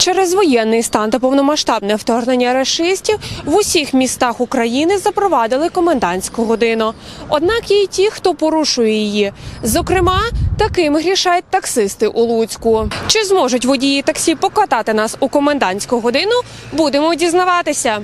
Через воєнний стан та повномасштабне вторгнення рашистів в усіх містах України запровадили комендантську годину. Однак є й ті, хто порушує її. Зокрема, таким грішають таксисти у Луцьку. Чи зможуть водії таксі покатати нас у комендантську годину? Будемо дізнаватися.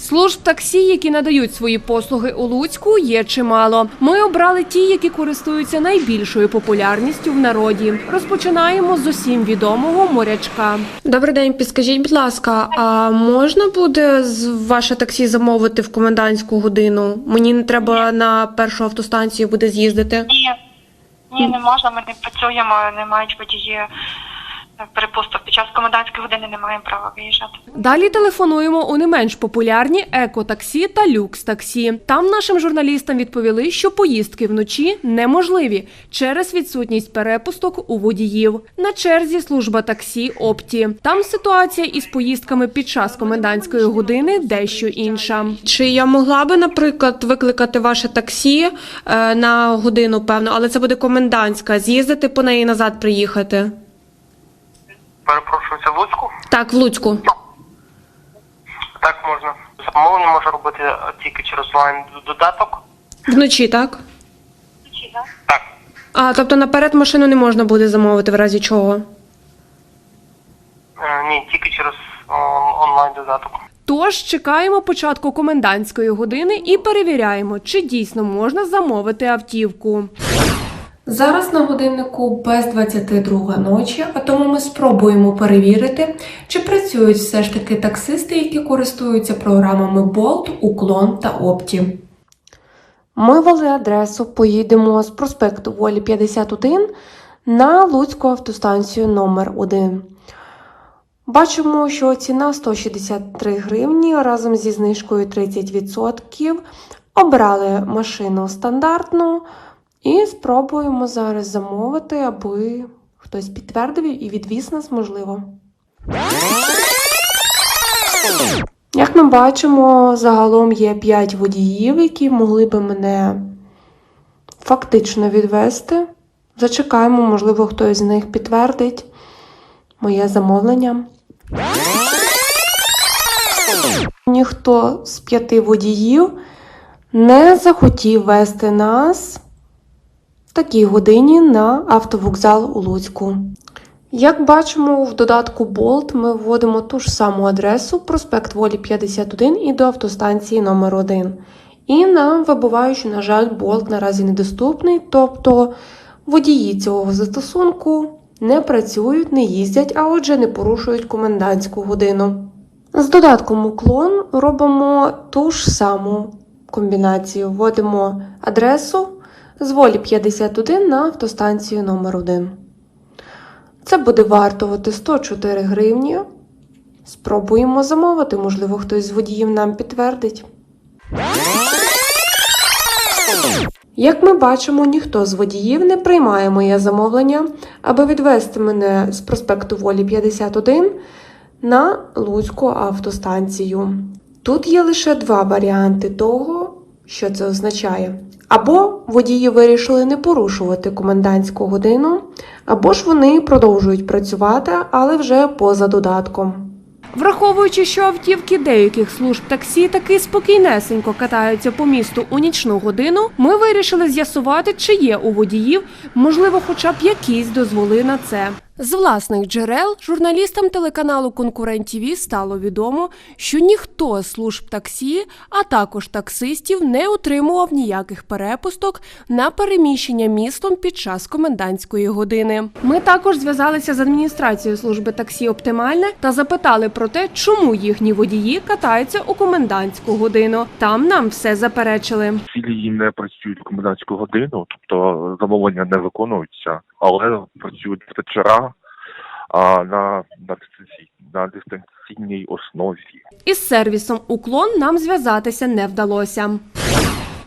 Служб таксі, які надають свої послуги у Луцьку, є чимало. Ми обрали ті, які користуються найбільшою популярністю в народі. Розпочинаємо з усім відомого морячка. Добрий день, підскажіть, будь ласка, а можна буде з ваше таксі замовити в комендантську годину? Мені не треба на першу автостанцію буде з'їздити. Ні, ні, не можна. Ми не працюємо, не мають водії перепусток. Під час комендантської години не маємо права виїжджати. Далі телефонуємо у не менш популярні екотаксі та люкс-таксі. Там нашим журналістам відповіли, що поїздки вночі неможливі через відсутність перепусток у водіїв. На черзі служба таксі Опті. Там ситуація із поїздками під час комендантської години дещо інша. Чи я могла би, наприклад, викликати ваше таксі е, на годину, певно, але це буде комендантська, з'їздити по неї назад, приїхати? Перепрошую, це в Луцьку? Так, в Луцьку. Так можна. Замовлення може робити е, тільки через онлайн додаток. Вночі, так? Вночі, Так. Так. А, тобто наперед машину не можна буде замовити в разі чого. Е, ні, тільки через онлайн додаток. Тож чекаємо початку комендантської години і перевіряємо, чи дійсно можна замовити автівку. Зараз на годиннику без 22 ночі, а тому ми спробуємо перевірити, чи працюють все ж таки таксисти, які користуються програмами Bolt, Уклон та Опті. Ми ввели адресу, поїдемо з проспекту Волі 51 на Луцьку автостанцію номер 1 Бачимо, що ціна 163 гривні разом зі знижкою 30%. Обрали машину стандартну і спробуємо зараз замовити, аби хтось підтвердив і відвіз нас можливо. Як ми бачимо, загалом є 5 водіїв, які могли би мене фактично відвести. Зачекаємо, можливо, хтось з них підтвердить моє замовлення. Ніхто з п'яти водіїв не захотів вести нас такій годині на автовокзал у Луцьку. Як бачимо, в додатку Bolt ми вводимо ту ж саму адресу проспект Волі 51 і до автостанції номер 1 І нам вибуває, що, на жаль, Bolt наразі недоступний, тобто водії цього застосунку не працюють, не їздять, а отже не порушують комендантську годину. З додатком уклон робимо ту ж саму комбінацію. Вводимо адресу з волі 51 на автостанцію номер 1 Це буде вартувати 104 гривні. Спробуємо замовити, можливо, хтось з водіїв нам підтвердить. Як ми бачимо, ніхто з водіїв не приймає моє замовлення, аби відвести мене з проспекту Волі 51 на Луцьку автостанцію. Тут є лише два варіанти того, що це означає. Або водії вирішили не порушувати комендантську годину, або ж вони продовжують працювати, але вже поза додатком. Враховуючи, що автівки деяких служб таксі таки спокійнесенько катаються по місту у нічну годину, ми вирішили з'ясувати, чи є у водіїв, можливо, хоча б якісь дозволи на це. З власних джерел журналістам телеканалу Конкурент ТВ стало відомо, що ніхто з служб таксі, а також таксистів, не отримував ніяких перепусток на переміщення містом під час комендантської години. Ми також зв'язалися з адміністрацією служби таксі Оптимальне та запитали про те, чому їхні водії катаються у комендантську годину. Там нам все заперечили. Філії не працюють в комендантську годину, тобто замовлення не виконуються, але працюють диспетчера а, на, на, дистанцій, на дистанційній основі. Із сервісом Уклон нам зв'язатися не вдалося.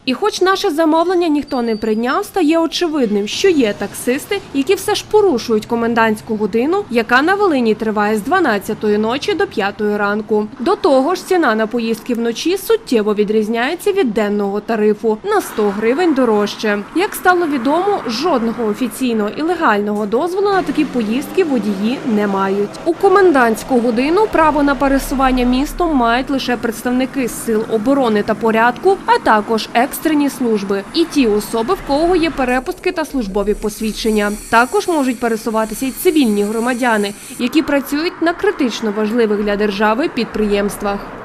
І хоч наше замовлення ніхто не прийняв, стає очевидним, що є таксисти, які все ж порушують комендантську годину, яка на Волині триває з 12-ї ночі до 5-ї ранку. До того ж, ціна на поїздки вночі суттєво відрізняється від денного тарифу на 100 гривень дорожче. Як стало відомо, жодного офіційного і легального дозволу на такі поїздки водії не мають. У комендантську годину право на пересування містом мають лише представники сил оборони та порядку, а також екстрені служби і ті особи, в кого є перепустки та службові посвідчення. Також можуть пересуватися й цивільні громадяни, які працюють на критично важливих для держави підприємствах.